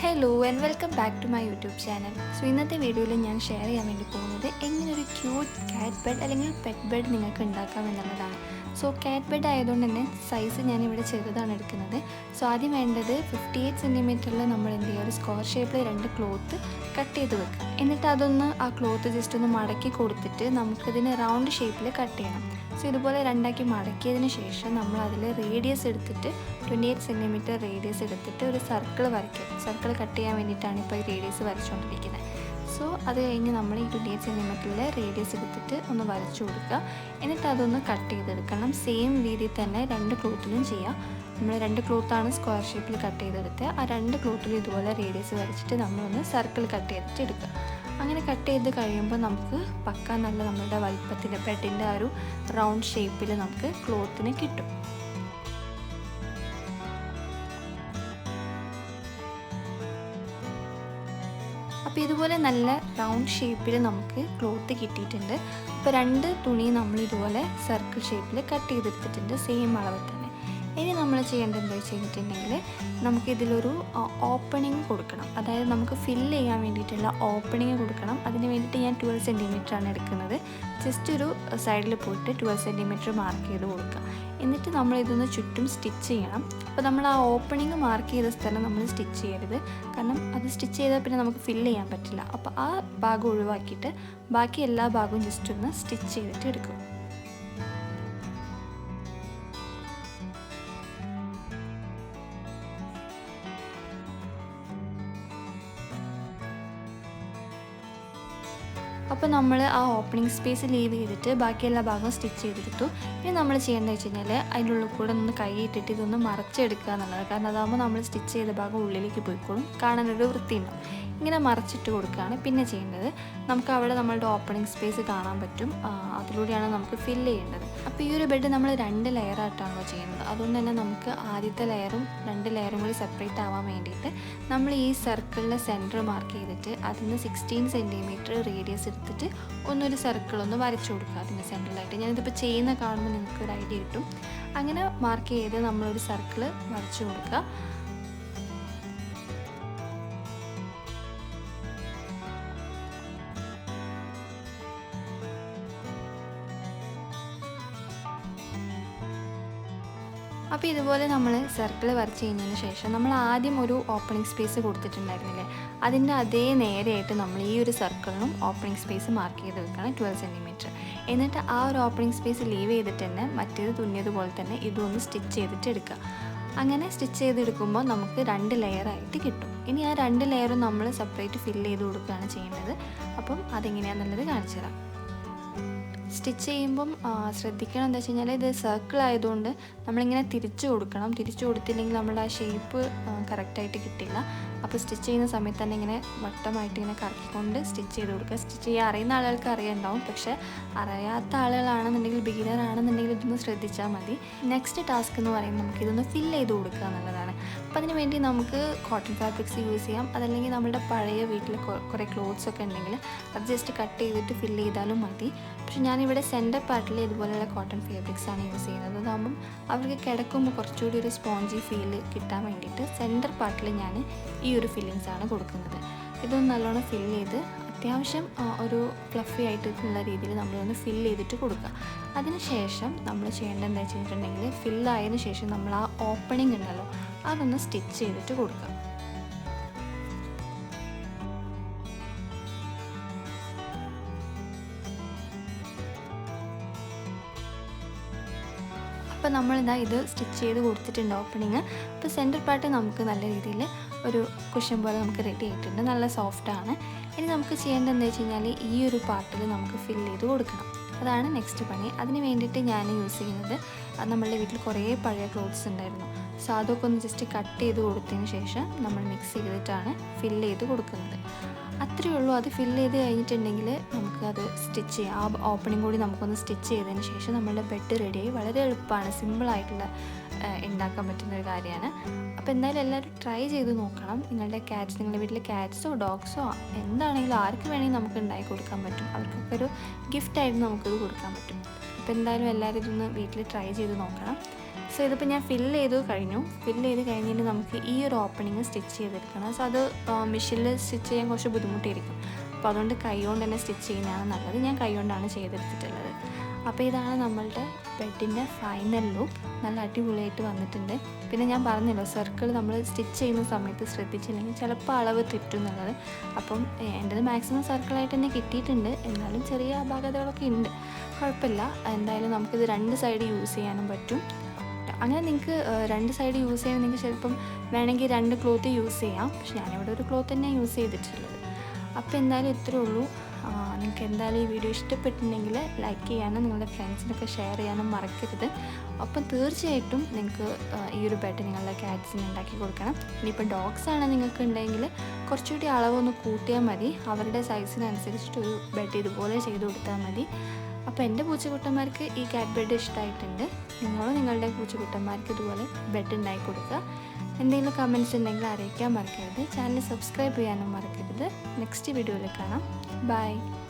Hello and welcome back to my YouTube channel so ഇന്നത്തെ വീഡിയോയിൽ ഞാൻ ഷെയർ ചെയ്യാൻ വേണ്ടി പോകുന്നത് എങ്ങനെ ഒരു ക്യൂട്ട് കാറ്റ് ബെഡ് അല്ലെങ്കിൽ പെറ്റ് ബെഡ് നിങ്ങൾക്ക് ഉണ്ടാക്കാം എന്നുള്ളതാണ്. സോ കാറ്റ് ബെഡ് ആയതുകൊണ്ട് തന്നെ സൈസ് ഞാൻ ഇവിടെ ചെറുതാണ് എടുക്കുന്നത്. സോ ആദ്യം വേണ്ടത് ഫിഫ്റ്റി എയ്റ്റ് സെന്റിമീറ്ററിൽ നമ്മൾ എന്ത് ചെയ്യുക? ഒരു സ്ക്വയർ ഷേപ്പിൽ രണ്ട് ക്ലോത്ത് കട്ട് ചെയ്ത് വെക്കുക. എന്നിട്ട് അതൊന്ന് ആ ക്ലോത്ത് ജസ്റ്റ് ഒന്ന് മടക്കി കൊടുത്തിട്ട് നമുക്കതിന് റൗണ്ട് ഷേപ്പിൽ കട്ട് ചെയ്യണം. സോ ഇതുപോലെ രണ്ടാക്കി മടക്കിയതിന് ശേഷം നമ്മൾ അതിൽ റേഡിയസ് എടുത്തിട്ട് ട്വന്റി എയ്റ്റ് സെന്റിമീറ്റർ റേഡിയസ് എടുത്തിട്ട് ഒരു സർക്കിൾ വരയ്ക്കുക. സർക്കിൾ കട്ട് ചെയ്യാൻ വേണ്ടിയിട്ടാണ് ഇപ്പോൾ ഈ റേഡിയസ് വരച്ചുകൊണ്ടിരിക്കുന്നത് സോ അത് കഴിഞ്ഞ് നമ്മൾ ഈ എയ്റ്റ് സെന്റിമീറ്ററിൽ റേഡിയസ് എടുത്തിട്ട് ഒന്ന് വരച്ചു കൊടുക്കുക. എന്നിട്ട് അതൊന്ന് കട്ട് ചെയ്തെടുക്കണം. സെയിം രീതിയിൽ തന്നെ രണ്ട് ക്ലോത്തിലും ചെയ്യാം. നമ്മൾ രണ്ട് ക്ലോത്താണ് സ്ക്വയർ ഷേപ്പിൽ കട്ട് ചെയ്തെടുത്ത് ആ രണ്ട് ക്ലോത്തിലും ഇതുപോലെ റേഡിയസ് വരച്ചിട്ട് നമ്മളൊന്ന് സർക്കിൾ കട്ട് ചെയ്തിട്ട് എടുക്കുക. അങ്ങനെ കട്ട് ചെയ്ത് കഴിയുമ്പോൾ നമുക്ക് പക്ക നല്ല നമ്മുടെ വലിപ്പത്തിന്റെ ബെഡിന്റെ ആ ഒരു റൗണ്ട് ഷേപ്പിൽ നമുക്ക് ക്ലോത്തിന് കിട്ടും. അപ്പോൾ ഇതുപോലെ നല്ല റൗണ്ട് ഷേപ്പിൽ നമുക്ക് ക്ലോത്ത് കിട്ടിയിട്ടുണ്ട്. അപ്പോൾ രണ്ട് തുണി നമ്മൾ ഇതുപോലെ സർക്കിൾ ഷേപ്പിൽ കട്ട് ചെയ്തെടുത്തിട്ടുണ്ട്. സെയിം അളവ് തന്നെ. ഇനി നമ്മൾ ചെയ്യേണ്ടത് എന്താ വെച്ച് കഴിഞ്ഞിട്ടുണ്ടെങ്കിൽ നമുക്കിതിലൊരു ഓപ്പണിങ് കൊടുക്കണം. അതായത് നമുക്ക് ഫില്ല് ചെയ്യാൻ വേണ്ടിയിട്ടുള്ള ഓപ്പണിങ് കൊടുക്കണം. അതിന് വേണ്ടിയിട്ട് ഞാൻ ട്വൽവ് ആണ് എടുക്കുന്നത്. ജസ്റ്റ് ഒരു സൈഡിൽ പോയിട്ട് ട്വൽവ് സെന്റിമീറ്റർ മാർക്ക് ചെയ്ത് കൊടുക്കുക. എന്നിട്ട് നമ്മൾ ഇതൊന്ന് ചുറ്റും സ്റ്റിച്ച് ചെയ്യണം. അപ്പോൾ നമ്മൾ ആ ഓപ്പണിങ് മാർക്ക് ചെയ്ത സ്ഥലം നമ്മൾ സ്റ്റിച്ച് ചെയ്യരുത്. കാരണം അത് സ്റ്റിച്ച് ചെയ്താൽ പിന്നെ നമുക്ക് ഫില്ല് ചെയ്യാൻ പറ്റില്ല. അപ്പോൾ ആ ഭാഗം ഒഴിവാക്കിയിട്ട് ബാക്കി എല്ലാ ഭാഗവും ജസ്റ്റ് ഒന്ന് സ്റ്റിച്ച് ചെയ്തിട്ട് എടുക്കും. അപ്പോൾ നമ്മൾ ആ ഓപ്പണിംഗ് സ്പേസ് ലീവ് ചെയ്തിട്ട് ബാക്കിയെല്ലാ ഭാഗവും സ്റ്റിച്ച് ചെയ്തെടുത്തു ഇനി നമ്മൾ ചെയ്യേണ്ടത് വെച്ച് കഴിഞ്ഞാൽ അതിന്റെ ഉള്ളിൽ കൂടെ ഒന്ന് കൈയിട്ടിട്ട് ഇതൊന്ന് മറച്ചെടുക്കുക എന്നുള്ളത് കാരണം അതാകുമ്പോൾ നമ്മൾ സ്റ്റിച്ച് ചെയ്ത ഭാഗം ഉള്ളിലേക്ക് പോയിക്കോളും. കാണാനൊരു വൃത്തിയുണ്ടാവും ഇങ്ങനെ മറച്ചിട്ട് കൊടുക്കുകയാണ്. പിന്നെ ചെയ്യേണ്ടത് നമുക്ക് അവിടെ നമ്മളുടെ ഓപ്പണിംഗ് സ്പേസ് കാണാൻ പറ്റും. അതിലൂടെയാണ് നമുക്ക് ഫില്ല് ചെയ്യേണ്ടത്. അപ്പോൾ ഈ ഒരു ബെഡ് നമ്മൾ രണ്ട് ലെയറായിട്ടാണല്ലോ ചെയ്യുന്നത്. അതുകൊണ്ട് തന്നെ നമുക്ക് ആദ്യത്തെ ലെയറും രണ്ട് ലെയറും കൂടി സെപ്പറേറ്റ് ആവാൻ വേണ്ടിയിട്ട് നമ്മൾ ഈ സർക്കിളിന്റെ സെന്റർ മാർക്ക് ചെയ്തിട്ട് അതിന് സിക്സ്റ്റീൻ സെന്റിമീറ്റർ റേഡിയസ് എടുത്തിട്ട് ഒന്നൊരു സർക്കിൾ ഒന്ന് വരച്ചു കൊടുക്കുക. അതിന്റെ സെന്ററിലായിട്ട് ഞാനിതിപ്പോൾ ചെയ്യുന്ന കാണുമ്പോൾ നിങ്ങൾക്ക് ഒരു ഐഡിയ കിട്ടും. അങ്ങനെ മാർക്ക് ചെയ്ത് നമ്മളൊരു സർക്കിൾ വരച്ചു കൊടുക്കുക. അപ്പോൾ ഇതുപോലെ നമ്മൾ സർക്കിൾ വരച്ച് കഴിഞ്ഞതിന് ശേഷം നമ്മൾ ആദ്യം ഒരു ഓപ്പണിംഗ് സ്പേസ് കൊടുത്തിട്ടുണ്ടായിരുന്നില്ലേ? അതിന്റെ അതേ നേരെയായിട്ട് നമ്മൾ ഈ ഒരു സർക്കിളിനും ഓപ്പണിംഗ് സ്പേസ് മാർക്ക് ചെയ്ത് വെക്കണം ട്വൽവ് സെന്റിമീറ്റർ എന്നിട്ട് ആ ഒരു ഓപ്പണിംഗ് സ്പേസ് ലീവ് ചെയ്തിട്ട് തന്നെ മറ്റേത് തുന്നിയതുപോലെ തന്നെ ഇതൊന്ന് സ്റ്റിച്ച് ചെയ്തിട്ട് എടുക്കുക. അങ്ങനെ സ്റ്റിച്ച് ചെയ്തെടുക്കുമ്പോൾ നമുക്ക് രണ്ട് ലെയറായിട്ട് കിട്ടും. ഇനി ആ രണ്ട് ലെയറും നമ്മൾ സെപ്പറേറ്റ് ഫില്ല് ചെയ്ത് കൊടുക്കുകയാണ് ചെയ്യേണ്ടത് അപ്പം അതെങ്ങനെയാണെന്നുള്ളത് കാണിച്ചു തരാം. സ്റ്റിച്ച് ചെയ്യുമ്പം ശ്രദ്ധിക്കണം. എന്താ വെച്ച് കഴിഞ്ഞാൽ ഇത് സർക്കിൾ ആയതുകൊണ്ട് നമ്മളിങ്ങനെ തിരിച്ചു കൊടുക്കണം. തിരിച്ചു കൊടുത്തില്ലെങ്കിൽ നമ്മുടെ ആ ഷേപ്പ് കറക്റ്റായിട്ട് കിട്ടില്ല. അപ്പോൾ സ്റ്റിച്ച് ചെയ്യുന്ന സമയത്ത് തന്നെ ഇങ്ങനെ വട്ടമായിട്ട് ഇങ്ങനെ കറക്കിക്കൊണ്ട് സ്റ്റിച്ച് ചെയ്ത് കൊടുക്കുക. സ്റ്റിച്ച് ചെയ്യാൻ അറിയുന്ന ആളുകൾക്ക് അറിയുണ്ടാവും. പക്ഷേ അറിയാത്ത ആളുകളാണെന്നുണ്ടെങ്കിൽ ബിഗിനർ ആണെന്നുണ്ടെങ്കിൽ ഇതൊന്ന് ശ്രദ്ധിച്ചാൽ മതി. നെക്സ്റ്റ് ടാസ്ക് എന്ന് പറയുമ്പോൾ നമുക്ക് ഇതൊന്ന് ഫില്ല് ചെയ്ത് കൊടുക്കുക എന്നുള്ളതാണ്. അപ്പോൾ അതിന് വേണ്ടി നമുക്ക് കോട്ടൺ ഫാബ്രിക്സ് യൂസ് ചെയ്യാം. അതല്ലെങ്കിൽ നമ്മുടെ പഴയ വീട്ടിൽ കുറേ ക്ലോത്ത്സ് ഒക്കെ ഉണ്ടെങ്കിൽ അത് ജസ്റ്റ് കട്ട് ചെയ്തിട്ട് ഫില്ല് ചെയ്താലും മതി. പക്ഷെ ഞാനിവിടെ സെന്റർ പാർട്ടിൽ ഇതുപോലെയുള്ള കോട്ടൺ ഫാബ്രിക്സ് ആണ് യൂസ് ചെയ്യുന്നത്. അതാകുമ്പം അവർക്ക് കിടക്കുമ്പോൾ കുറച്ചുകൂടി ഒരു സ്പോഞ്ചി ഫീൽ കിട്ടാൻ വേണ്ടിയിട്ട് സെന്റർ പാർട്ടിൽ ഞാൻ ഈ ഒരു ഫില്ലിങ്സ് ആണ് കൊടുക്കുന്നത്. ഇതൊന്ന് നല്ലോണം ഫില്ല് ചെയ്ത് അത്യാവശ്യം ഒരു ഫ്ലഫി ആയിട്ടുള്ള രീതിയിൽ നമ്മളൊന്ന് ഫില്ല് ചെയ്തിട്ട് കൊടുക്കുക. അതിനുശേഷം നമ്മൾ ചെയ്യേണ്ടത് എന്താ വെച്ചിട്ടുണ്ടെങ്കിൽ ഫില്ലായതിന് ശേഷം നമ്മൾ ആ ഓപ്പണിംഗ് ഉണ്ടല്ലോ അതൊന്ന് സ്റ്റിച്ച് ചെയ്തിട്ട് കൊടുക്കാം. അപ്പോൾ നമ്മളിതാ ഇത് സ്റ്റിച്ച് ചെയ്ത് കൊടുത്തിട്ടുണ്ട് ഓപ്പണിങ് അപ്പോൾ സെന്റർ പാർട്ട് നമുക്ക് നല്ല രീതിയിൽ ഒരു കുഷൻ പോലെ നമുക്ക് റെഡി ആയിട്ടുണ്ട്. നല്ല സോഫ്റ്റാണ് ഇനി നമുക്ക് ചെയ്യേണ്ടത് എന്താ വെച്ച് കഴിഞ്ഞാൽ ഈ ഒരു പാർട്ടിൽ നമുക്ക് ഫില്ല് ചെയ്ത് കൊടുക്കണം. അതാണ് നെക്സ്റ്റ് പണി. അതിന് വേണ്ടിയിട്ട് ഞാൻ യൂസ് ചെയ്യുന്നത് നമ്മളുടെ വീട്ടിൽ കുറേ പഴയ ക്ലോത്ത്സ് ഉണ്ടായിരുന്നു. സോ അതൊക്കെ ഒന്ന് ജസ്റ്റ് കട്ട് ചെയ്ത് കൊടുത്തതിന് ശേഷം നമ്മൾ മിക്സ് ചെയ്തിട്ടാണ് ഫില്ല് ചെയ്ത് കൊടുക്കുന്നത്. അത്രയേ ഉള്ളൂ. അത് ഫില്ല് ചെയ്ത് കഴിഞ്ഞിട്ടുണ്ടെങ്കിൽ നമുക്കത് സ്റ്റിച്ച് ചെയ്യാം. ആ ഓപ്പണിംഗ് കൂടി നമുക്കൊന്ന് സ്റ്റിച്ച് ചെയ്തതിന് ശേഷം നമ്മളുടെ ബെഡ് റെഡിയായി വളരെ എളുപ്പമാണ്. സിമ്പിളായിട്ടുള്ള ഉണ്ടാക്കാൻ പറ്റുന്ന ഒരു കാര്യമാണ്. അപ്പോൾ എന്തായാലും എല്ലാവരും ട്രൈ ചെയ്ത് നോക്കണം. നിങ്ങളുടെ ക്യാറ്റ്സ് നിങ്ങളുടെ വീട്ടിലെ ക്യാറ്റ്സോ ഡോഗ്സോ എന്താണെങ്കിലും ആർക്ക് വേണമെങ്കിൽ നമുക്ക് ഉണ്ടാക്കി കൊടുക്കാൻ പറ്റും. അവർക്കൊക്കെ ഒരു ഗിഫ്റ്റായിട്ട് നമുക്കത് കൊടുക്കാൻ പറ്റും. അപ്പോൾ എന്തായാലും എല്ലാവരും ഇതൊന്ന് വീട്ടിൽ ട്രൈ ചെയ്ത് നോക്കണം. സോ ഇതിപ്പോൾ ഞാൻ ഫില്ല് ചെയ്ത് കഴിഞ്ഞു. ഫില്ല് ചെയ്ത് കഴിഞ്ഞിട്ട് നമുക്ക് ഈ ഒരു ഓപ്പണിങ് സ്റ്റിച്ച് ചെയ്തെടുക്കണം. സോ അത് മെഷീനിൽ സ്റ്റിച്ച് ചെയ്യാൻ കുറച്ച് ബുദ്ധിമുട്ടായിരിക്കും. അപ്പോൾ അതുകൊണ്ട് കൈ കൊണ്ട് തന്നെ സ്റ്റിച്ച് ചെയ്യുന്നതാണ് നല്ലത്. ഞാൻ കൈ കൊണ്ടാണ് ചെയ്തെടുത്തിട്ടുള്ളത്. അപ്പോൾ ഇതാണ് നമ്മളുടെ ബെഡിന്റെ ഫൈനൽ ലുക്ക് നല്ല അടിപൊളിയായിട്ട് വന്നിട്ടുണ്ട്. പിന്നെ ഞാൻ പറഞ്ഞല്ലോ സർക്കിൾ നമ്മൾ സ്റ്റിച്ച് ചെയ്യുന്ന സമയത്ത് ശ്രദ്ധിച്ചില്ലെങ്കിൽ ചിലപ്പോൾ അളവ് തെറ്റും എന്നുള്ളത്. അപ്പം എന്റെത് മാക്സിമം സർക്കിളായിട്ട് തന്നെ കിട്ടിയിട്ടുണ്ട്. എന്നാലും ചെറിയ അപാകതകളൊക്കെ ഉണ്ട്. കുഴപ്പമില്ല. എന്തായാലും നമുക്കിത് രണ്ട് സൈഡ് യൂസ് ചെയ്യാനും പറ്റും. അങ്ങനെ നിങ്ങൾക്ക് രണ്ട് സൈഡ് യൂസ് ചെയ്യാൻ നിങ്ങൾക്ക് ചിലപ്പം വേണമെങ്കിൽ രണ്ട് ക്ലോത്ത് യൂസ് ചെയ്യാം. പക്ഷെ ഞാനിവിടെ ഒരു ക്ലോത്ത് തന്നെ യൂസ് ചെയ്തിട്ടുള്ളത്. അപ്പോൾ എന്തായാലും ഇത്രയേ ഉള്ളൂ. നിങ്ങൾക്ക് എന്തായാലും ഈ വീഡിയോ ഇഷ്ടപ്പെട്ടിട്ടുണ്ടെങ്കിൽ ലൈക്ക് ചെയ്യാനും നിങ്ങളുടെ ഫ്രണ്ട്സിനൊക്കെ ഷെയർ ചെയ്യാനും മറക്കരുത്. അപ്പം തീർച്ചയായിട്ടും നിങ്ങൾക്ക് ഈ ഒരു ബെഡ് നിങ്ങളുടെ ക്യാറ്റ്സിന് ഉണ്ടാക്കി കൊടുക്കണം. ഇനിയിപ്പോൾ ഡോഗ്സ് ആണ് നിങ്ങൾക്ക് ഉണ്ടെങ്കിൽ കുറച്ചുകൂടി അളവൊന്ന് കൂട്ടിയാൽ മതി. അവരുടെ സൈസിനനുസരിച്ചിട്ട് ഒരു ബെഡ് ഇതുപോലെ ചെയ്ത് കൊടുത്താൽ മതി. അപ്പോൾ എന്റെ പൂച്ചക്കുട്ടന്മാർക്ക് ഈ കാറ്റ് ബെഡ് ഇഷ്ടമായിട്ടുണ്ട് നിങ്ങളും നിങ്ങളുടെ പൂച്ചക്കുട്ടന്മാർക്ക് ഇതുപോലെ ബെഡ് ഉണ്ടാക്കി കൊടുക്കുക. എന്തെങ്കിലും കമന്റ്സ് ഉണ്ടെങ്കിൽ അറിയിക്കാൻ മറക്കരുത്. ചാനൽ സബ്സ്ക്രൈബ് ചെയ്യാനും മറക്കരുത്. നെക്സ്റ്റ് വീഡിയോയിൽ കാണാം. Bye.